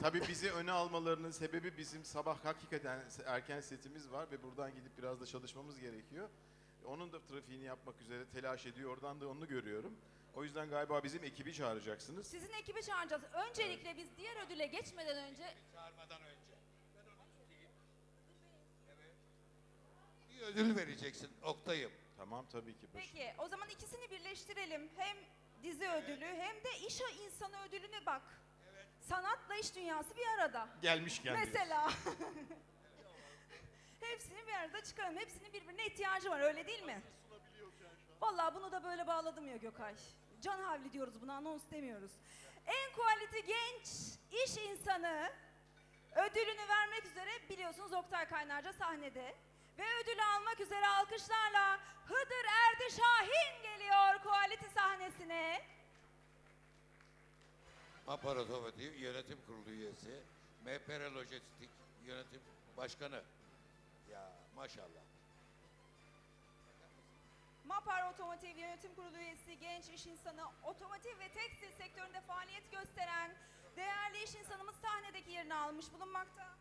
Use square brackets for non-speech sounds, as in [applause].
Tabii bizi öne almalarının sebebi bizim sabah hakikaten erken setimiz var ve buradan gidip biraz da çalışmamız gerekiyor. Onun da trafiğini yapmak üzere telaş ediyor. Oradan da onu görüyorum. O yüzden galiba bizim ekibi çağıracaksınız. Sizin ekibi çağıracağız. Öncelikle biz diğer ödüle geçmeden önce Çağırmadan önce. Ben onu tutayım. Evet. Bir ödül vereceksin Oktay'ım. Tamam tabii ki. Baş- Peki o zaman ikisini birleştirelim. Hem dizi ödülü hem de iş insanı ödülüne bak. Sanatla iş dünyası bir arada. Gelmişken diyorsun. Mesela. [laughs] Hepsini bir arada çıkaralım. Hepsinin birbirine ihtiyacı var öyle değil mi? Vallahi bunu da böyle bağladım ya Gökay. Can havli diyoruz buna anons demiyoruz. En kualite genç iş insanı ödülünü vermek üzere biliyorsunuz Oktay Kaynarca sahnede. Ve ödülü almak üzere alkışlarla Hıdır Erdi Şahin geliyor kualite sahnesine. Mapar Otomotiv Yönetim Kurulu üyesi. MPR Lojistik Yönetim Başkanı. Ya maşallah. Mapar Otomotiv Yönetim Kurulu üyesi, genç iş insanı, otomotiv ve tekstil sektöründe faaliyet gösteren değerli iş insanımız sahnedeki yerini almış bulunmakta.